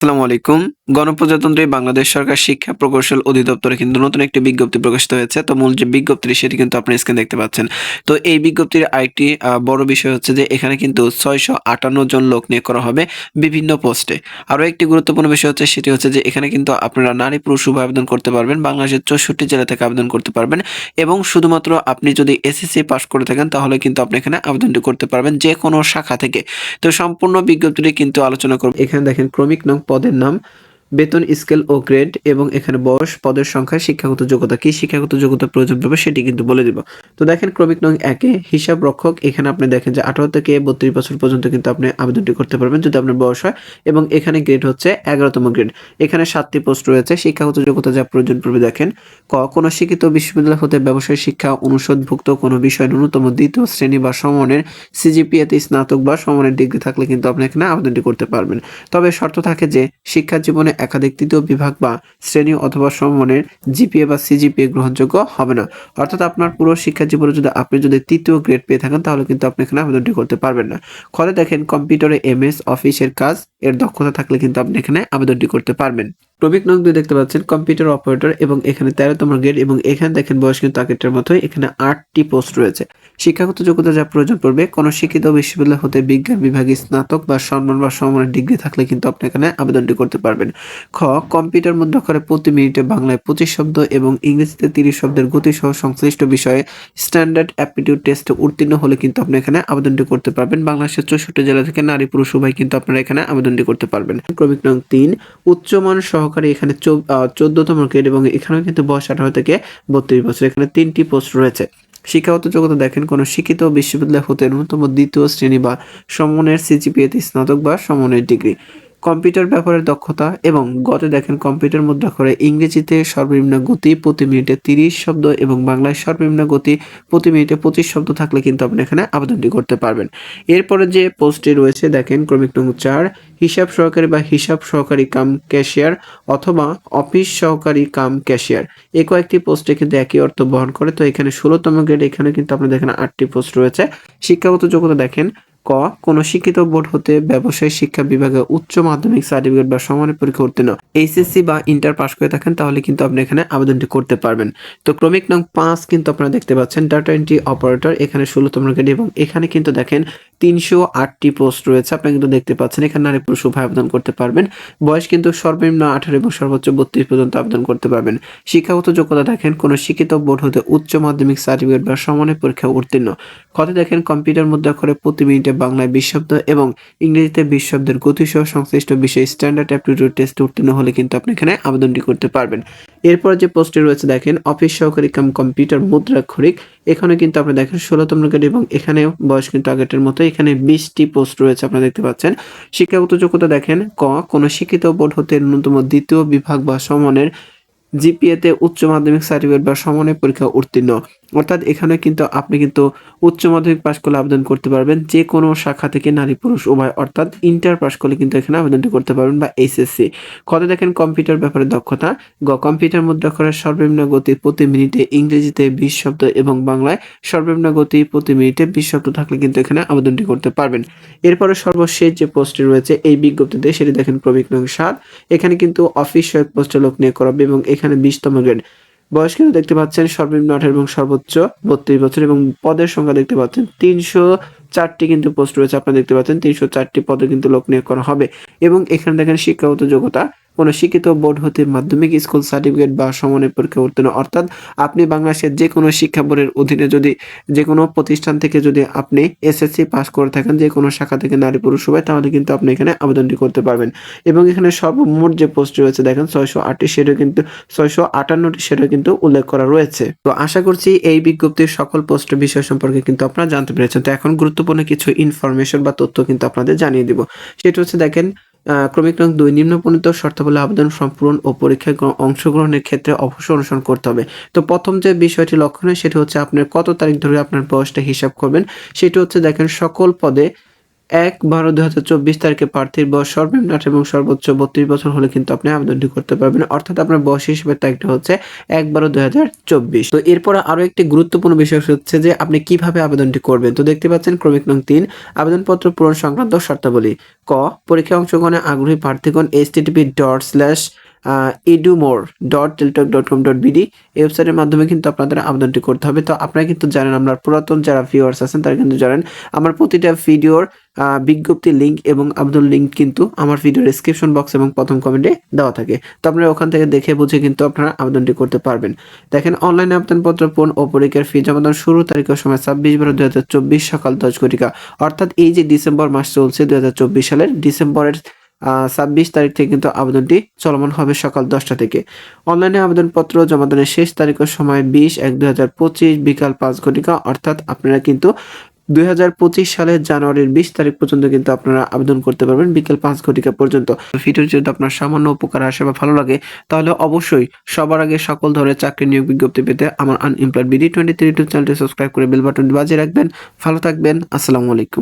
আসসালামু আলাইকুম গণপ্রজাতন্ত্রী বাংলাদেশ সরকার শিক্ষা প্রকৌশল অধিদপ্তরে কিন্তু নতুন একটি বিজ্ঞপ্তি প্রকাশিত হয়েছে। তো মূল যে বিজ্ঞপ্তি সেটি কিন্তু আপনি স্ক্রিন দেখতে পাচ্ছেন। তো এই বিজ্ঞপ্তির আরেকটি বড় বিষয় হচ্ছে যে এখানে কিন্তু ছয়শো আটান্ন জন লোক নিয়োগ করা হবে বিভিন্ন পোস্টে। আরও একটি গুরুত্বপূর্ণ বিষয় হচ্ছে সেটি হচ্ছে যে এখানে কিন্তু আপনারা নারী পুরুষ উভয় আবেদন করতে পারবেন, বাংলাদেশের চৌষট্টি জেলা থেকে আবেদন করতে পারবেন এবং শুধুমাত্র আপনি যদি এসএসসি পাস করে থাকেন তাহলে কিন্তু আপনি এখানে আবেদনটি করতে পারবেন যে কোনো শাখা থেকে। তো সম্পূর্ণ বিজ্ঞপ্তিটি কিন্তু আলোচনা করব। এখানে দেখেন ক্রমিক নং পদের নাম বেতন, স্কেল ও গ্রেড এবং এখানে বয়স, পদের সংখ্যা, শিক্ষাগত যোগ্যতা কি, শিক্ষাগত যোগ্যতা প্রয়োজন পড়বে সেটি কিন্তু বলে দিব। তো দেখেন ক্রমিক নং একে, হিসাব রক্ষক, এখানে আপনি দেখেন যে আঠারো থেকে বত্রিশ বছর পর্যন্ত কিন্তু আপনি আবেদনটি করতে পারবেন যদি আপনার বয়স হয় এবং এখানে গ্রেড হচ্ছে এগারোতম গ্রেড। এখানে সাতটি পোস্ট রয়েছে, শিক্ষাগত যোগ্যতা যা প্রয়োজন পড়বে দেখেন। ক, কোনো শিক্ষিত বিশ্ববিদ্যালয় হতে ব্যবসায় শিক্ষা অনুষদভুক্ত কোনো বিষয় ন্যূনতম দ্বিতীয় শ্রেণি বা সমমানের সিজিপিএতে স্নাতক বা সমমানের ডিগ্রি থাকলে কিন্তু আপনি এখানে আবেদনটি করতে পারবেন। তবে শর্ত থাকে যে শিক্ষা জীবনে একাধিক তৃতীয় বিভাগ বা শ্রেণি অথবা সমমানের জিপিএ বা সিজিপিএ গ্রহণযোগ্য হবে না। অর্থাৎ আপনার পুরো শিক্ষা জীবনে যদি আপনি যদি তৃতীয় গ্রেড পেয়ে থাকেন, তাহলে কিন্তু আপনি এখানে আবেদনটি করতে পারবেন না। ফলে দেখেন, কম্পিউটারে এমএস অফিসের কাজ এর দক্ষতা থাকলে কিন্তু আপনি এখানে আবেদনটি করতে পারবেন। ক্রমিক নং দুই দেখতে পাচ্ছেন কম্পিউটার অপারেটর এবং এখানে তেরোতম গ্রেড এবং এখানে দেখেন বয়স কিন্তু আগেরটার এখানে আটটি পোস্ট রয়েছে। শিক্ষাগত যোগ্যতা যা প্রয়োজন পড়বে, কোনো শিক্ষিত বিশ্ববিদ্যালয় হতে বিজ্ঞান বিভাগে স্নাতক বা সম্মান বা সমমানের ডিগ্রি থাকলে কিন্তু আপনি এখানে আবেদনটি করতে পারবেন। খ কম্পিউটার মধ্যকারে প্রতি মিনিটে বাংলায় পঁচিশ শব্দ এবং ইংরেজিতে তিরিশ শব্দের গতি সহ সংশ্লিষ্ট বিষয়ে স্ট্যান্ডার্ড অ্যাপটিটিউড টেস্টে উত্তীর্ণ হলে কিন্তু আপনি এখানে আবেদনটি করতে পারবেন। বাংলাদেশের চৌষট্টি জেলা থেকে নারী পুরুষ উভয় কিন্তু আপনারা এখানে আবেদনটি করতে পারবেন। ক্রমিক নং তিন, উচ্চমান সহকারী এখানে চোদ্দতম গ্রেড এবং এখানেও কিন্তু বয়স আঠারো থেকে বত্রিশ বছর। এখানে তিনটি পোস্ট রয়েছে। শিক্ষাগত যোগ্যতা দেখেন, কোনো শিক্ষিত বিশ্ববিদ্যালয় হতে ন্যূনতম দ্বিতীয় শ্রেণি বা সমনের সিজিপিএতে স্নাতক বা সমনের ডিগ্রি। কম্পিউটার ব্যাপারের দক্ষতা এবং গতে দেখেন কম্পিউটার মুদ্রা করে ইংরেজিতে সর্বনিম্ন গতি প্রতি মিনিটে তিরিশ শব্দ এবং বাংলায় সর্বনিম্ন গতি প্রতি মিনিটে পঁচিশ শব্দ থাকলে কিন্তু আপনি এখানে আবেদনটি করতে পারবেন। এরপরে যে পোস্টটি রয়েছে, দেখেন ক্রমিক নং চার, হিসাব সহকারী বা হিসাব সহকারী কাম ক্যাশিয়ার অথবা অফিস সহকারী কাম ক্যাশিয়ার। এই কয়েকটি পোস্টে কিন্তু একই অর্থ বহন করে। তো এখানে ষোলোতম গ্রেড, এখানে কিন্তু আপনি দেখেন আটটি পোস্ট রয়েছে। শিক্ষাগত যোগ্যতা দেখেন ক, কোন শিক্ষিত বোর্ড হতে ব্যবসায় শিক্ষা বিভাগে উচ্চ মাধ্যমিক সার্টিফিকেট বা সমানের পরীক্ষা উত্তীর্ণ, এইচএসসি বা ইন্টার পাস করে থাকেন, তাহলে কিন্তু আপনি এখানে আবেদনটি করতে পারবেন। তো ক্রমিক নং পাঁচ কিন্তু আপনারা দেখতে পাচ্ছেন, ডাটা এন্ট্রি অপারেটর এখানে ষোলোতম গ্রেড এবং এখানে কিন্তু দেখেন তিনশো আটটি পোস্ট রয়েছে। আপনি কিন্তু দেখতে পাচ্ছেন, এখানে নারী পুরুষ উভয় আবেদন করতে পারবেন। বয়স কিন্তু সর্বনিম্ন আঠারো এবং সর্বোচ্চ বত্রিশ পর্যন্ত আবেদন করতে পারবেন। শিক্ষাগত যোগ্যতা দেখেন, কোনো শিক্ষিত বোর্ড হতে উচ্চ মাধ্যমিক সার্টিফিকেট বা সমানের পরীক্ষা উত্তীর্ণ। কথা দেখেন, কম্পিউটার মধ্যে করে প্রতি মিনিটে বাংলায় বিশ শব্দ এবং ইংরেজিতে বিশ শব্দের গতিসহ সংশ্লিষ্ট বিষয়ে স্ট্যান্ডার্ড অ্যাপটিটিউড টেস্ট উত্তীর্ণ হলে কিন্তু আপনি এখানে আবেদনটি করতে পারবেন। এরপর যে পোস্টে রয়েছে দেখেন, অফিস সহকারী কাম কম্পিউটার মুদ্রাক্ষরিক এখানে কিন্তু আপনি দেখেন ষোলোতম গ্রেড এবং এখানে বয়স কিন্তু আগেটের মতো। এখানে বিশটি পোস্ট রয়েছে, আপনারা দেখতে পাচ্ছেন। শিক্ষাগত যোগ্যতা দেখেন, ক, কোনো শিক্ষিত বোর্ড হতে ন্যূনতম দ্বিতীয় বিভাগ বা সমনের জিপিএতে উচ্চ মাধ্যমিক সার্টিফিকেট বা সমনের পরীক্ষা উত্তীর্ণ। অর্থাৎ এখানে কিন্তু আপনি কিন্তু উচ্চ মাধ্যমিক পাশ করলে আবেদন করতে পারবেন। যে কোনো শাখা থেকে নারী পুরুষ উভয়, অর্থাৎ ইন্টার পাশ করলে কিন্তু এখানে আবেদনটি করতে পারবেন বা এইচএসসি কত দেখেন কম্পিউটার ব্যাপারে দক্ষতা? গ কম্পিউটার মুদ্রাক্ষরের সর্বনিম্ন গতি প্রতি মিনিটে ইংরেজিতে বিশ শব্দ এবং বাংলায় সর্বনিম্ন গতি প্রতি মিনিটে বিশ শব্দ থাকলে কিন্তু এখানে আবেদনটি করতে পারবেন। এরপরে সর্বশেষ যে পোস্টটি রয়েছে, এই বিজ্ঞপ্তিতে সেটি দেখেন ক্রমিক নং সাত। এখানে কিন্তু অফিস সহায়ক পোস্টে লোক নিয়োগ করাবে এবং এখানে বিশতম গ্রেড। বয়স কিন্তু দেখতে পাচ্ছেন সর্বনিম্ন আঠারো এবং সর্বোচ্চ বত্রিশ বছর এবং পদের সংখ্যা দেখতে পাচ্ছেন তিনশো চারটি কিন্তু পোস্ট রয়েছে। আপনারা দেখতে পাচ্ছেন তিনশো চারটি পদে কিন্তু লোক নিয়োগ করা হবে। এবং এখানে দেখেন শিক্ষাগত যোগ্যতা কোনো শিক্ষিত বোর্ড হতে মাধ্যমিক স্কুল সার্টিফিকেট বা সমানের পরীক্ষা উত্তীর্ণ। অর্থাৎ আপনি বাংলাদেশের যে কোনো শিক্ষা বোর্ডের অধীনে যদি যে কোনো প্রতিষ্ঠান থেকে যদি আপনি এসএসসি পাস করে থাকেন যে কোনো শাখা থেকে নারী পুরুষ হবে তাহলে কিন্তু আপনি এখানে আবেদনটি করতে পারবেন। এবং এখানে সর্বমোট যে পোস্ট রয়েছে, দেখেন ছয়শো আটটি, সেটাও কিন্তু ছয়শো আটান্নটি, সেটাও কিন্তু উল্লেখ করা রয়েছে। তো আশা করছি এই বিজ্ঞপ্তির সকল পোস্টের বিষয় সম্পর্কে কিন্তু আপনারা জানতে পেরেছেন। তো এখন গুরুত্বপূর্ণ কিছু ইনফরমেশন বা তথ্য কিন্তু আপনাদের জানিয়ে দিব। সেটা হচ্ছে, দেখেন ক্রমিক নং দুই নিম্নপণিত শর্তাবলী আবেদন সম্পূরণ ও পরীক্ষায় গ্র- অংশগ্রহণের ক্ষেত্রে অবশ্যই অনুসরণ করতে হবে। তো প্রথম যে বিষয়টি লক্ষণীয়, সেটি হচ্ছে আপনার কত তারিখ ধরে আপনার বয়সটা হিসাব করবেন। সেটি হচ্ছে দেখেন, সকল পদে এক বারো দুই হাজার চব্বিশ তারিখে প্রার্থীর বয়স সর্বনিম্ন আঠারো এবং সর্বোচ্চ বত্রিশ বছর হলে কিন্তু আপনি আবেদনটি করতে পারবেন। অর্থাৎ আপনার বয়স হিসেবে তারিখটা হচ্ছে এক বারো দুই হাজার চব্বিশ। তো এরপর আরও একটি গুরুত্বপূর্ণ বিষয় হচ্ছে যে আপনি কীভাবে আবেদনটি করবেন? তো দেখতে পাচ্ছেন ক্রমিক নং তিন, আবেদনপত্র পূরণ সংক্রান্ত শর্তাবলী। ক, পরীক্ষা অংশগ্রহণে আগ্রহী প্রার্থীগণ H TTP dot slash ইডুমোর dot Teletalk dot com dot BD ওয়েবসাইটের মাধ্যমে কিন্তু আপনাদের আবেদনটি করতে হবে। তো আপনারা কিন্তু জানেন, আমরা পুরাতন যারা ভিউয়ার্স আছেন, তারা কিন্তু জানেন, আমার প্রতিটা ভিডিওর বিজ্ঞপ্তি লিঙ্ক এবং আবেদন লিঙ্ক কিন্তু আমার ভিডিও ডেসক্রিপশন বক্স এবং প্রথম কমেন্টে দেওয়া থাকে। তো আপনারা ওখান থেকে দেখে বুঝে কিন্তু আপনারা আবেদনটি করতে পারবেন। দেখেন অনলাইনে আবেদনপত্র পূরণ ও পরীক্ষার ফি জমাদান শুরু তারিখের সময় ছাব্বিশ বারো দুই হাজার চব্বিশ সকাল দশ ঘটিকা। অর্থাৎ এই যে ডিসেম্বর মাস চলছে দুই হাজার চব্বিশ সালের ডিসেম্বরের ছাব্বিশ তারিখ থেকে কিন্তু আবেদনটি চলমান হবে সকাল দশটা থেকে। অনলাইনে আবেদনপত্র জমাদানের শেষ তারিখের সময় বিশ এক দুই হাজার পঁচিশ বিকাল পাঁচ ঘটিকা। অর্থাৎ আপনারা কিন্তু দুই হাজার পঁচিশ সালের জানুয়ারির বিশ তারিখ পর্যন্ত কিন্তু আপনারা আবেদন করতে পারবেন বিকেল পাঁচ ঘটিকা পর্যন্ত। ভিডিও যদি আপনার সামান্য উপকার আসে বা ভালো লাগে, তাহলে অবশ্যই সবার আগে সকল ধরনের চাকরি নিয়োগ বিজ্ঞপ্তি পেতে আমার unemployed BD twenty three two চ্যানেলটি সাবস্ক্রাইব করে বেল বাটনটি বাজিয়ে রাখবেন। ভালো থাকবেন, আসসালামু আলাইকুম।